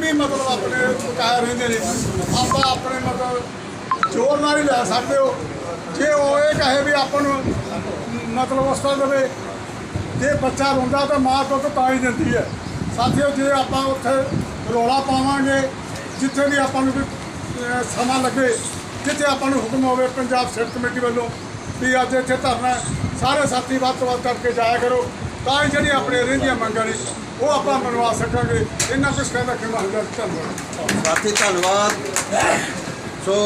ਵੀ ਮਤਲਬ ਆਪਣੇ ਕਾਇਰ ਰਹਿੰਦੇ ਨੇ। ਆਪਾਂ ਆਪਣੇ ਮਤਲਬ ਜ਼ੋਰ ਨਾਲ ਹੀ ਲੈ ਸਕਦੇ ਹੋ। ਜੇ ਉਹ ਇਹ ਕਹੇ ਵੀ ਆਪਾਂ ਨੂੰ ਮਤਲਬ ਉਸ ਦੇਵੇ ਜੇ ਬੱਚਾ ਰੋਂਦਾ ਤਾਂ ਮਾਂ ਦੁੱਧ ਤਾਂ ਹੀ ਦਿੰਦੀ ਹੈ। ਸਾਥੀਓ, ਜੇ ਆਪਾਂ ਉੱਥੇ ਰੋਲਾ ਪਾਵਾਂਗੇ, ਜਿੱਥੇ ਵੀ ਆਪਾਂ ਨੂੰ ਸਮਾਂ ਲੱਗੇ, ਜਿੱਥੇ ਆਪਾਂ ਨੂੰ ਹੁਕਮ ਹੋਵੇ ਪੰਜਾਬ ਸਿਹਤ ਕਮੇਟੀ ਵੱਲੋਂ ਵੀ ਅੱਜ ਇੱਥੇ ਧਰਨਾ, ਸਾਰੇ ਸਾਥੀ ਵੱਧ ਤੋਂ ਵੱਧ ਕਰਕੇ ਜਾਇਆ ਕਰੋ। ਤਾਂ ਜਿਹੜੀ ਆਪਣੇ ਰਹਿੰਦੀਆਂ ਮੰਗਾਂ ਨੇ ਉਹ ਆਪਾਂ ਮਨਵਾ ਸਕਾਂਗੇ। ਇਹਨਾਂ ਕੁਝ ਕਹਿੰਦਾ ਕਿ ਮਹੱਲਾ ਧੰਨਵਾਦ। ਸਾਥੀ ਧੰਨਵਾਦ। ਸੋ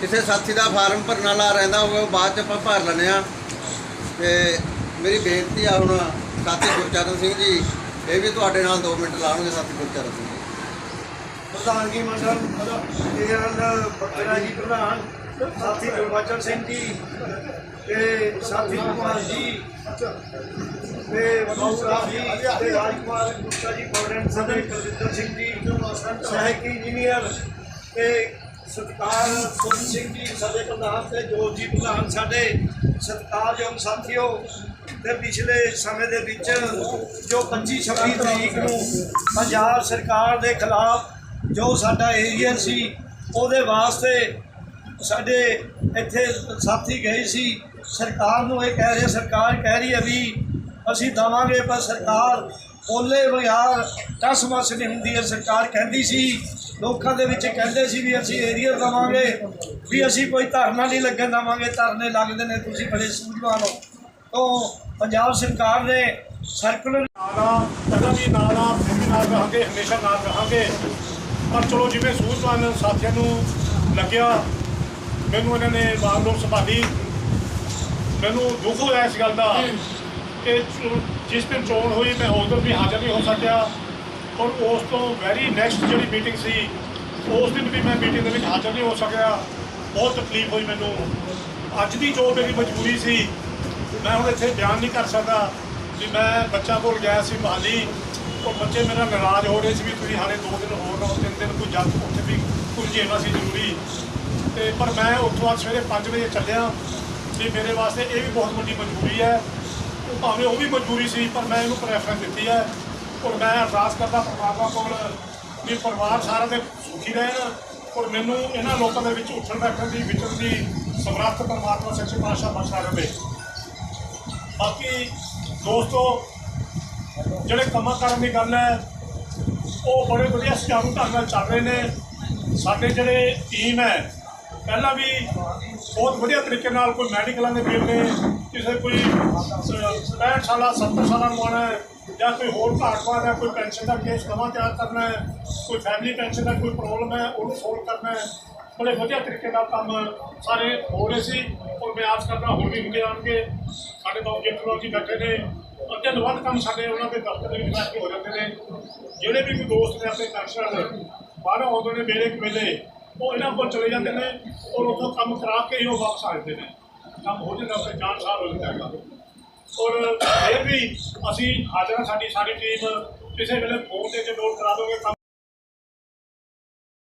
ਕਿਸੇ ਸਾਥੀ ਦਾ ਫਾਰਮ ਭਰਨ ਵਾਲਾ ਰਹਿੰਦਾ ਹੋਵੇ ਉਹ ਬਾਅਦ ਚ ਆਪਾਂ ਭਰ ਲੈਂਦੇ ਆ ਤੇ ਮੇਰੀ ਬੇਨਤੀ ਆ ਹੁਣ ਸਾਥੀ ਗੁਰਚਰਨ ਸਿੰਘ ਜੀ ਇਹ ਵੀ ਤੁਹਾਡੇ ਨਾਲ 2 ਮਿੰਟ ਲਾਉਣਗੇ ਸਾਥੀ ਗੁਰਚਰਨ ਸਿੰਘ ਜੀ। ਪ੍ਰਧਾਨਗੀ ਮੰਡਲ ਬੱਤਰਾ ਜੀ ਪ੍ਰਧਾਨ ਸਾਥੀ ਗੁਰਬਚਨ ਸਿੰਘ ਜੀ ਤੇ ਸਾਥੀ ਕੁਮਾਰ ਜੀ ਤੇ ਮੌਸਰਾ ਜੀ ਤੇ ਰਾਜਕੁਮਾਰ ਗੁਪਤਾ ਜੀ ਫਾਊਂਡੇਸ਼ਨ ਸਾਡੇ ਕੁਲਵਿੰਦਰ ਸਿੰਘ ਜੀ, ਸਹਾਇਕ ਇੰਜੀਨੀਅਰ ਤੇ ਸਤਕਾਰ ਸੁਨ ਸਿੰਘ ਜੀ, ਸਾਡੇ ਪ੍ਰਧਾਨ ਤੇ ਜੋਤ ਜੀ ਪ੍ਰਧਾਨ ਸਾਡੇ ਸਤਿਕਾਰਯੋਗ ਸਾਥੀਓ ਤੇ ਪਿਛਲੇ ਸਮੇਂ ਦੇ ਵਿੱਚ ਜੋ 25 26 ਤਰੀਕ ਨੂੰ ਪੰਜਾਬ ਸਰਕਾਰ ਦੇ ਖਿਲਾਫ ਜੋ ਸਾਡਾ ਏਰੀਆ ਸੀ ਉਹਦੇ ਵਾਸਤੇ ਸਾਡੇ ਇੱਥੇ ਸਾਥੀ ਗਏ ਸੀ, ਸਰਕਾਰ ਨੂੰ ਇਹ ਕਹਿ ਰਹੇ, ਸਰਕਾਰ ਕਹਿ ਰਹੀ ਹੈ ਵੀ ਅਸੀਂ ਦਵਾਂਗੇ, ਪਰ ਸਰਕਾਰ ਬੋਲੇ ਬਗਿਆਰ ਦਸ ਮਸ ਨਹੀਂ ਹੁੰਦੀ ਹੈ। ਸਰਕਾਰ ਕਹਿੰਦੀ ਸੀ, ਲੋਕਾਂ ਦੇ ਵਿੱਚ ਕਹਿੰਦੇ ਸੀ ਵੀ ਅਸੀਂ ਏਰੀਆ ਦਵਾਂਗੇ, ਵੀ ਅਸੀਂ ਕੋਈ ਧਰਨਾ ਨਹੀਂ ਲੱਗਣ ਦਵਾਂਗੇ। ਧਰਨੇ ਲੱਗਦੇ ਨੇ, ਤੁਸੀਂ ਬੜੇ ਸੂਝਵਾਨ ਹੋ। ਤੋਂ ਪੰਜਾਬ ਸਰਕਾਰ ਨੇ ਸਰਕੂਲਰ ਨਾਲਾ ਕਦੋਂ ਵੀ ਨਾਲਾ, ਫਿਰ ਵੀ ਨਾਲ ਰਹਾਂਗੇ, ਹਮੇਸ਼ਾ ਨਾਲ ਰਹਾਂਗੇ। ਪਰ ਚਲੋ, ਜਿਵੇਂ ਸੂਝਵਾਨ ਸਾਥੀਆਂ ਨੂੰ ਲੱਗਿਆ ਮੈਨੂੰ ਇਹਨਾਂ ਨੇ ਬਾਗਡੋਰ ਸੰਭਾਲੀ ਮੈਨੂੰ ਦੁੱਖ ਹੋਇਆ ਇਸ ਗੱਲ ਦਾ ਕਿ ਜਿਸ ਦਿਨ ਚੋਣ ਹੋਈ ਮੈਂ ਉਦੋਂ ਵੀ ਹਾਜ਼ਰ ਨਹੀਂ ਹੋ ਸਕਿਆ ਔਰ ਉਸ ਤੋਂ ਵੈਰੀ ਨੈਕਸਟ ਜਿਹੜੀ ਮੀਟਿੰਗ ਸੀ ਉਸ ਦਿਨ ਵੀ ਮੈਂ ਮੀਟਿੰਗ ਦੇ ਵਿੱਚ ਹਾਜ਼ਰ ਨਹੀਂ ਹੋ ਸਕਿਆ। ਬਹੁਤ ਤਕਲੀਫ ਹੋਈ ਮੈਨੂੰ। ਅੱਜ ਦੀ ਜੋ ਮੇਰੀ ਮਜਬੂਰੀ ਸੀ ਮੈਂ ਹੁਣ ਇੱਥੇ ਬਿਆਨ ਨਹੀਂ ਕਰ ਸਕਦਾ ਵੀ ਮੈਂ ਬੱਚਾ ਕੋਲ ਗਿਆ ਸੀ ਮਹਾਲੀ। ਉਹ ਬੱਚੇ ਮੇਰਾ ਨਾਰਾਜ਼ ਹੋ ਰਹੇ ਸੀ ਵੀ ਤੁਸੀਂ ਹਾਲੇ ਦੋ ਦਿਨ ਹੋਰ ਰਹੋ ਤਿੰਨ ਦਿਨ ਕੋਈ ਜਦ ਉੱਥੇ ਵੀ ਕੁਝ ਜੇਣਾ ਸੀ ਜ਼ਰੂਰੀ। ਤੇ ਪਰ ਮੈਂ ਉੱਥੋਂ ਅੱਜ ਸਵੇਰੇ 5 ਵਜੇ ਚੱਲਿਆ ਵੀ ਮੇਰੇ ਵਾਸਤੇ ਇਹ ਵੀ ਬਹੁਤ ਵੱਡੀ ਮਜਬੂਰੀ ਹੈ। ਉਹ ਭਾਵੇਂ ਉਹ ਵੀ ਮਜਬੂਰੀ ਸੀ, ਪਰ ਮੈਂ ਇਹਨੂੰ ਪ੍ਰੈਫਰੈਂਸ ਦਿੱਤੀ ਹੈ ਔਰ ਮੈਂ ਅਰਦਾਸ ਕਰਦਾ ਪਰਮਾਤਮਾ ਕੋਲ ਵੀ ਪਰਿਵਾਰ ਸਾਰਾ ਦੇ ਸੁਖੀ ਰਹਿਣ ਔਰ ਮੈਨੂੰ ਇਹਨਾਂ ਲੋਕਾਂ ਦੇ ਵਿੱਚ ਉੱਠਣ ਬੈਠਣ ਦੀ, ਵਿਚਰਨ ਦੀ ਸਮਰੱਥ ਪਰਮਾਤਮਾ ਸੱਚੇ ਪਾਤਸ਼ਾਹ ਬਖਸ਼ਾ ਦੇਵੇ ਬਾਕੀ ਦੋਸਤੋ, ਜਿਹੜੇ ਕੰਮਾਂ ਕਰਨ ਦੀ ਗੱਲ ਹੈ, ਉਹ ਬੜੇ ਵਧੀਆ ਸੁਚਾਰੂ ਢੰਗ ਨਾਲ ਚੱਲ ਰਹੇ ਨੇ। ਸਾਡੇ ਜਿਹੜੇ ਟੀਮ ਹੈ ਪਹਿਲਾਂ ਵੀ ਬਹੁਤ ਵਧੀਆ ਤਰੀਕੇ ਨਾਲ ਕੋਈ ਮੈਡੀਕਲਾਂ ਦੇ ਬਿੱਲ ਨੇ, ਕਿਸੇ ਕੋਈ 65 ਸਾਲਾਂ 70 ਸਾਲਾਂ ਨੂੰ ਆਉਣਾ ਹੈ, ਜਾਂ ਕੋਈ ਹੋਰ ਘਾਟਵਾਦ ਹੈ, ਕੋਈ ਪੈਨਸ਼ਨ ਦਾ ਕੇਸ ਨਵਾਂ ਤਿਆਰ ਕਰਨਾ ਹੈ, ਕੋਈ ਫੈਮਿਲੀ ਪੈਨਸ਼ਨ ਦਾ ਕੋਈ ਪ੍ਰੋਬਲਮ ਹੈ, ਉਹਨੂੰ ਸੋਲਵ ਕਰਨਾ ਹੈ। ਬੜੇ ਵਧੀਆ ਤਰੀਕੇ ਨਾਲ ਕੰਮ ਸਾਰੇ ਹੋ ਰਹੇ ਸੀ ਔਰ ਮੈਂ ਆਸ ਕਰਦਾ ਹੋਰ ਵੀ ਹੁੰਦੇ ਆਉਣਗੇ। ਸਾਡੇ ਤੋਂ ਜੇਤਰੋ ਜੀ ਬੈਠੇ ਨੇ, ਅੱਗੇ ਤੋਂ ਵੱਧ ਕੰਮ ਸਾਡੇ ਉਹਨਾਂ ਦੇ ਦਫ਼ਤਰ ਦੇ ਵਿੱਚ ਬੈਠ ਕੇ ਹੋ ਜਾਂਦੇ ਨੇ। ਜਿਹੜੇ ਵੀ ਕੋਈ ਦੋਸਤ ਨੇ ਆਪਣੇ ਪੈਨਸ਼ਨ ਬਾਹਰੋਂ ਆਉਂਦੇ ਨੇ, ਮੇਰੇ ਵੇਲੇ ਉਹ ਇਹਨਾਂ ਕੋਲ ਚਲੇ ਜਾਂਦੇ ਨੇ, ਔਰ ਉੱਥੋਂ ਕੰਮ ਕਰਾ ਕੇ ਹੀ ਉਹ ਵਾਪਸ ਆ ਜਾਂਦੇ ਨੇ। ਕੰਮ ਹੋ ਜਾਂਦਾ ਉੱਥੇ ਜਾਣ ਸਾਰ ਹੋ ਜਾਂਦਾ ਔਰ ਇਹ ਵੀ ਅਸੀਂ ਹਾਜ਼ਰ, ਸਾਡੀ ਸਾਰੀ ਟੀਮ ਕਿਸੇ ਵੇਲੇ ਫੋਨ ਤੇ ਜੇ ਨੋਟ ਕਰਾ ਦੋਗੇ, ਕੰਮ